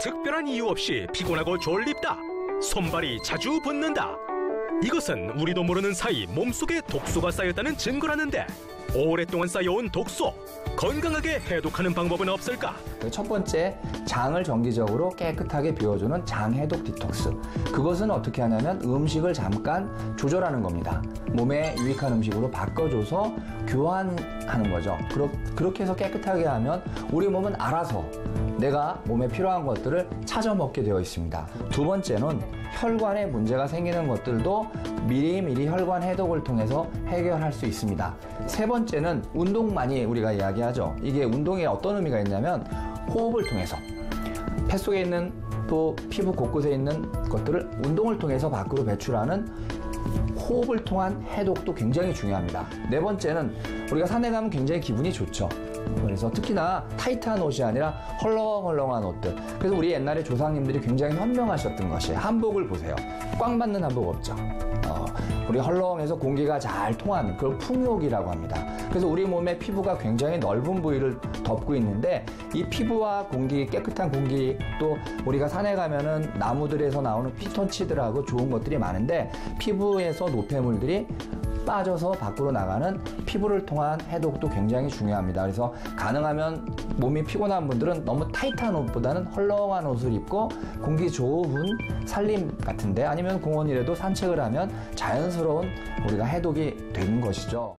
특별한 이유 없이 피곤하고 졸립다. 손발이 자주 붓는다. 이것은 우리도 모르는 사이 몸속에 독소가 쌓였다는 증거라는데 오랫동안 쌓여온 독소 건강하게 해독하는 방법은 없을까? 첫 번째, 장을 정기적으로 깨끗하게 비워주는 장 해독 디톡스. 그것은 어떻게 하냐면 음식을 잠깐 조절하는 겁니다. 몸에 유익한 음식으로 바꿔줘서 교환하는 거죠. 그렇, 그렇게 해서 깨끗하게 하면 우리 몸은 알아서 내가 몸에 필요한 것들을 찾아 먹게 되어 있습니다. 두 번째는 혈관에 문제가 생기는 것들도 미리미리 혈관 해독을 통해서 해결할 수 있습니다. 세 번째는 운동 많이 우리가 이야기하죠. 이게 운동에 어떤 의미가 있냐면 호흡을 통해서 폐 속에 있는 또 피부 곳곳에 있는 것들을 운동을 통해서 밖으로 배출하는 호흡을 통한 해독도 굉장히 중요합니다. 네 번째는 우리가 산에 가면 굉장히 기분이 좋죠. 그래서 특히나 타이트한 옷이 아니라 헐렁헐렁한 옷들. 그래서 우리 옛날에 조상님들이 굉장히 현명하셨던 것이 한복을 보세요. 꽝 받는 한복 없죠. 어, 우리 헐렁해서 공기가 잘 통하는 그걸 풍욕이라고 합니다. 그래서 우리 몸의 피부가 굉장히 넓은 부위를 덮고 있는데 이 피부와 공기, 깨끗한 공기 또 우리가 산에 가면은 나무들에서 나오는 피톤치드라고 좋은 것들이 많은데 피부에서 노폐물들이 빠져서 밖으로 나가는 피부를 통한 해독도 굉장히 중요합니다. 그래서 가능하면 몸이 피곤한 분들은 너무 타이트한 옷보다는 헐렁한 옷을 입고 공기 좋은 산림 같은데 아니면 공원이라도 산책을 하면 자연스러운 우리가 해독이 되는 것이죠.